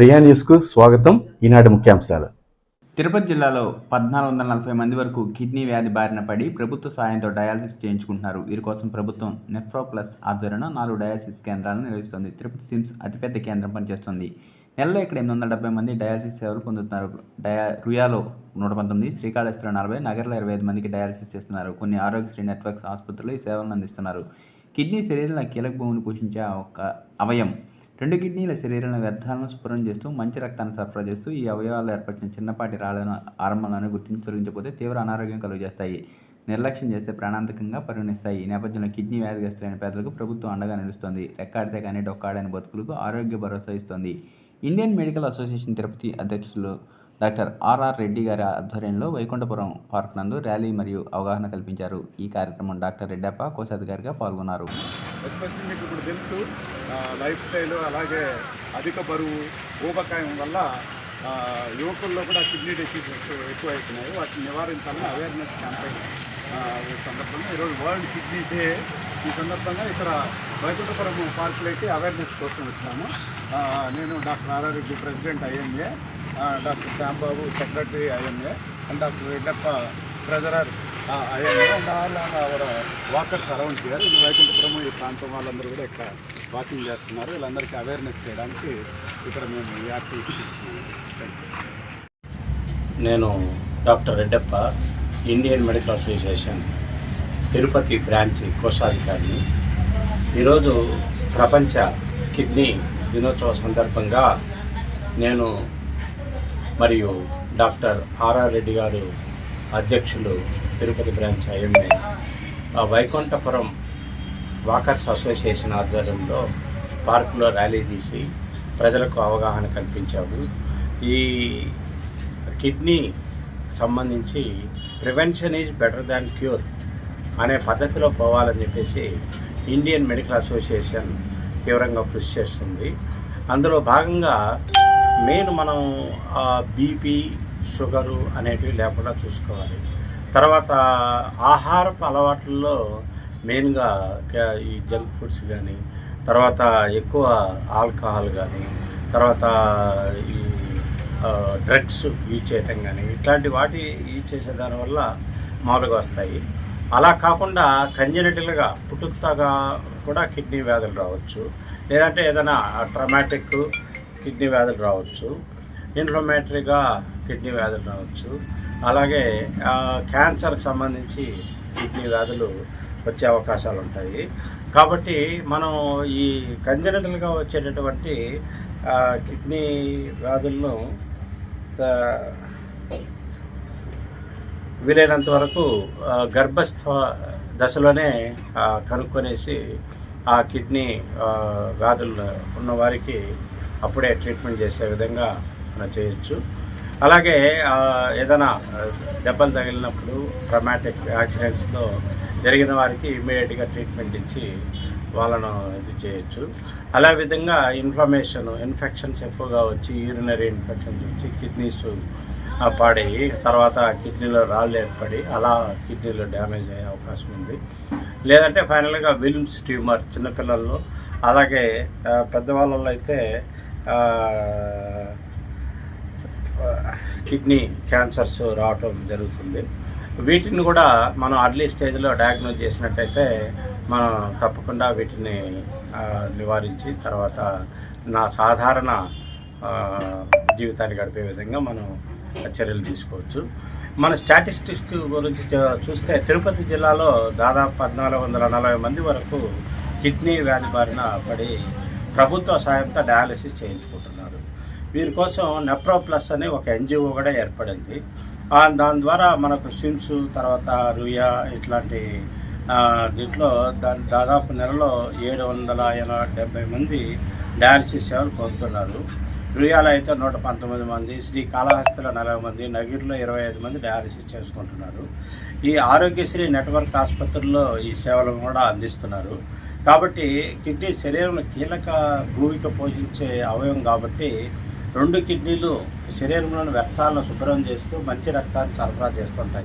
ప్రియా న్యూస్కు స్వాగతం. ఈనాటి ముఖ్యాంశాలు. తిరుపతి జిల్లాలో పద్నాలుగు వందల నలభై మంది వరకు కిడ్నీ వ్యాధి బారిన పడి ప్రభుత్వ సాయంతో డయాలసిస్ చేయించుకుంటున్నారు. వీరి కోసం ప్రభుత్వం నెఫ్రో ప్లస్ ఆధ్వర్యంలో నాలుగు డయాలసిస్ కేంద్రాలను నిర్వహిస్తుంది. తిరుపతి సిమ్స్ అతిపెద్ద కేంద్రం పనిచేస్తుంది. నెలలో ఇక్కడ ఎనిమిది వందల డెబ్బై మంది డయాలసిస్ సేవలు పొందుతున్నారు. డయా రుయాలో నూట పంతొమ్మిది శ్రీకాళహస్తిలో నలభై నగరంలో ఇరవై ఐదు మందికి డయాలసిస్ చేస్తున్నారు. కొన్ని ఆరోగ్యశ్రీ నెట్వర్క్స్ ఆసుపత్రులు ఈ సేవలను అందిస్తున్నారు. కిడ్నీ శరీరంలో కీలక భూమిని పోషించే ఒక అవయం రెండు కిడ్నీల శరీరంలో వ్యర్థాలను శుభ్రం చేస్తూ మంచి రక్తాన్ని సరఫరా చేస్తూ ఈ అవయవాలు ఏర్పడిన చిన్నపాటి రాళ్ళను ఆరంభాలను గుర్తించి తొలగించకపోతే తీవ్ర అనారోగ్యం కలుగజేస్తాయి. నిర్లక్ష్యం చేస్తే ప్రాణాంతకంగా పరిగణిస్తాయి ఈ నేపథ్యంలో కిడ్నీ వ్యాధిగ్రస్తులైన పేదలకు ప్రభుత్వం అండగా నిలుస్తోంది. రెక్కాడితే కానీ డొక్కాడని బతుకులకు ఆరోగ్య భరోసా ఇస్తోంది. ఇండియన్ మెడికల్ అసోసియేషన్ తిరుపతి అధ్యక్షులు డాక్టర్ ఆర్ఆర్ రెడ్డి గారి ఆధ్వర్యంలో వైకుంఠపురం పార్క్ నందు ర్యాలీ మరియు అవగాహన కల్పించారు. ఈ కార్యక్రమం డాక్టర్ రెడ్డప్ప కోశాధికారిగా పాల్గొన్నారు. ఎస్పెషల్లీ మీకు ఇప్పుడు తెలుసు లైఫ్ స్టైల్ అలాగే అధిక బరువు ఊబకాయం వల్ల యువకుల్లో కూడా కిడ్నీ డిసీజెస్ ఎక్కువైతున్నాయి. వాటిని నివారించాలని అవేర్నెస్ క్యాంపెయిన్ ఈ సందర్భంగా ఈరోజు వరల్డ్ కిడ్నీ డే. ఈ సందర్భంగా ఇక్కడ వైకుంఠపురం పార్కులోకి అవేర్నెస్ కోసం వచ్చాము. నేను doctor R R Reddy president IMA doctor Shyambabu secretary IMA and doctor Reddappa treasurer R and our walkers around here ఈ వైకుంఠపురం ఈ ప్రాంతం వాళ్ళందరూ కూడా ఇక్కడ వాకింగ్ చేస్తున్నారు. వీళ్ళందరికీ అవేర్నెస్ చేయడానికి ఇక్కడ మేము ఈ యాక్టివిటీ తీసుకున్నాము. నేను doctor Reddappa Indian medical association Tirupati branch కోశాధికారిని. ఈరోజు ప్రపంచ కిడ్నీ దినోత్సవ సందర్భంగా నేను మరియు డాక్టర్ ఆర్ఆర్ రెడ్డి గారు అధ్యక్షులు Tirupati branch IMA Vaikunthapuram walkers association ఆధ్వర్యంలో పార్కులో ర్యాలీ తీసి ప్రజలకు అవగాహన కల్పించాము. ఈ కిడ్నీ సంబంధించి prevention is better than cure అనే పద్ధతిలో పోవాలని చెప్పేసి ఇండియన్ మెడికల్ అసోసియేషన్ తీవ్రంగా కృషి చేస్తుంది. అందులో భాగంగా మెయిన్ మనం బీపీ షుగరు అనేటివి లేకుండా చూసుకోవాలి. తర్వాత ఆహారపు అలవాట్లలో మెయిన్గా ఈ జంక్ ఫుడ్స్ కానీ తర్వాత ఎక్కువ ఆల్కహాల్ కానీ తర్వాత ఈ డ్రగ్స్ యూజ్ చేయటం కానీ ఇట్లాంటి వాటి యూజ్ చేసే దానివల్ల మామూలుగా వస్తాయి. అలా కాకుండా కంజెనిటల్గా పుట్టుకతగా కూడా కిడ్నీ వ్యాధులు రావచ్చు. లేదంటే ఏదైనా ట్రమాటిక్ కిడ్నీ వ్యాధులు రావచ్చు. ఇన్ఫ్లమేటరీగా కిడ్నీ వ్యాధులు రావచ్చు. అలాగే క్యాన్సర్కి సంబంధించి కిడ్నీ వ్యాధులు వచ్చే అవకాశాలు ఉంటాయి కాబట్టి మనం ఈ కంజనటల్గా వచ్చేటటువంటి కిడ్నీ వ్యాధులను వీలైనంత వరకు గర్భస్థ దశలోనే కనుక్కొనేసి ఆ కిడ్నీ వ్యాధులు ఉన్నవారికి అప్పుడే ట్రీట్మెంట్ చేసే విధంగా మనం చేయొచ్చు. అలాగే ఏదైనా దెబ్బలు తగిలినప్పుడు ట్రమాటిక్ యాక్సిడెంట్స్లో జరిగిన వారికి ఇమ్మీడియట్గా ట్రీట్మెంట్ ఇచ్చి వాళ్ళను ఇది చేయొచ్చు. అలా విధంగా ఇన్ఫ్లమేషన్ ఇన్ఫెక్షన్స్ ఎక్కువగా వచ్చి యూరినరీ ఇన్ఫెక్షన్స్ వచ్చి కిడ్నీస్ ఆ, తర్వాత కిడ్నీలో రాళ్ళు ఏర్పడి అలా కిడ్నీలో డ్యామేజ్ అయ్యే అవకాశం ఉంది. లేదంటే ఫైనల్గా విల్మ్స్ ట్యూమర్ చిన్నపిల్లల్లో అలాగే పెద్దవాళ్ళలో అయితే కిడ్నీ క్యాన్సర్స్ రావటం జరుగుతుంది. వీటిని కూడా మనం అర్లీ స్టేజ్లో డయాగ్నోజ్ చేసినట్టయితే మనం తప్పకుండా వీటిని నివారించి తర్వాత నా సాధారణ జీవితాన్ని గడిపే విధంగా మనం చర్యలు తీసుకోవచ్చు. మన స్టాటిస్టిక్స్ గురించి చూస్తే తిరుపతి జిల్లాలో దాదాపు పద్నాలుగు వందల నలభై మంది వరకు కిడ్నీ వ్యాధి బారిన పడి ప్రభుత్వ సాయంతో డయాలసిస్ చేయించుకుంటున్నారు. వీరి కోసం నెప్రో ప్లస్ అనే ఒక ఎన్జిఓ కూడా ఏర్పడింది. దాని ద్వారా మనకు స్విమ్స్ తర్వాత రుయా ఇట్లాంటి దీంట్లో దాని దాదాపు నెలలో ఏడు వందల ఎనభై డెబ్బై మంది డయాలసిస్ సేవలు పొందుతున్నారు. రుయాలో అయితే నూట పంతొమ్మిది మంది శ్రీకాళహస్తిలో నలభై మంది నగిరిలో ఇరవై ఐదు మంది డయాలసిస్ చేసుకుంటున్నారు. ఈ ఆరోగ్యశ్రీ నెట్వర్క్ ఆసుపత్రుల్లో ఈ సేవలను కూడా అందిస్తున్నారు. కాబట్టి కిడ్నీ శరీరంలో కీలక భూమిక పోషించే అవయవం కాబట్టి రెండు కిడ్నీలు శరీరంలోని వ్యర్థాలను శుభ్రం చేస్తూ మంచి రక్తాన్ని సరఫరా చేస్తుంటాయి.